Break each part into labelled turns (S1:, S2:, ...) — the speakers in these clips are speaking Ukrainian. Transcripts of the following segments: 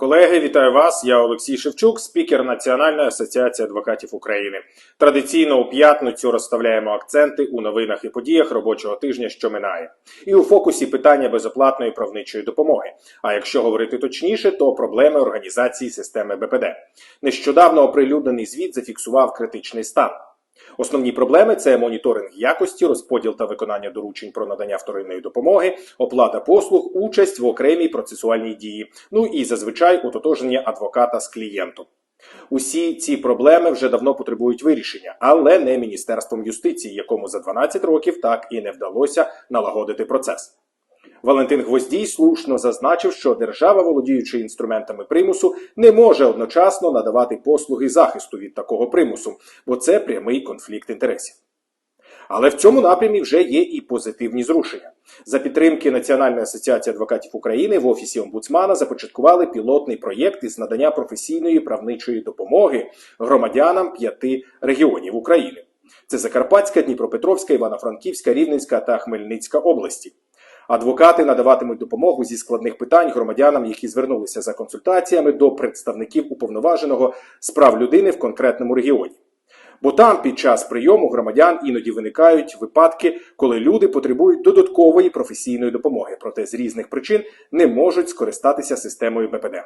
S1: Колеги, вітаю вас. Я Олексій Шевчук, спікер Національної асоціації адвокатів України. Традиційно у п'ятницю розставляємо акценти у новинах і подіях робочого тижня, що минає. І у фокусі питання безоплатної правничої допомоги. А якщо говорити точніше, то проблеми організації системи БПД. Нещодавно оприлюднений звіт зафіксував критичний стан. Основні проблеми це моніторинг якості, розподіл та виконання доручень про надання вторинної допомоги, оплата послуг, участь в окремій процесуальній дії, ну і зазвичай ототожнення адвоката з клієнтом. Усі ці проблеми вже давно потребують вирішення, але не Міністерством юстиції, якому за 12 років так і не вдалося налагодити процес. Валентин Гвоздій слушно зазначив, що держава, володіючи інструментами примусу, не може одночасно надавати послуги захисту від такого примусу, бо це прямий конфлікт інтересів. Але в цьому напрямі вже є і позитивні зрушення. За підтримки Національної асоціації адвокатів України в офісі омбудсмана започаткували пілотний проєкт із надання професійної правничої допомоги громадянам п'яти регіонів України: це Закарпатська, Дніпропетровська, Івано-Франківська, Рівненська та Хмельницька області. Адвокати надаватимуть допомогу зі складних питань громадянам, які звернулися за консультаціями до представників уповноваженого з прав людини в конкретному регіоні. Бо там під час прийому громадян іноді виникають випадки, коли люди потребують додаткової професійної допомоги, проте з різних причин не можуть скористатися системою БПД.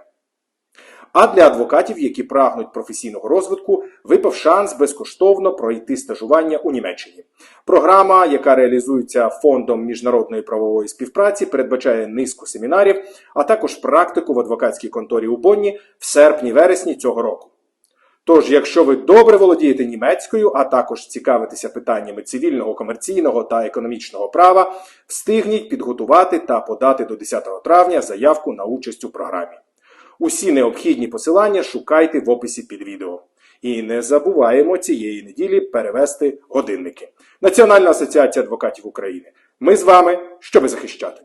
S1: А для адвокатів, які прагнуть професійного розвитку, випав шанс безкоштовно пройти стажування у Німеччині. Програма, яка реалізується фондом міжнародної правової співпраці, передбачає низку семінарів, а також практику в адвокатській конторі у Бонні в серпні-вересні цього року. Тож, якщо ви добре володієте німецькою, а також цікавитеся питаннями цивільного, комерційного та економічного права, встигніть підготувати та подати до 10 травня заявку на участь у програмі. Усі необхідні посилання шукайте в описі під відео. І не забуваємо цієї неділі перевести годинники. Національна асоціація адвокатів України. Ми з вами, щоби захищати.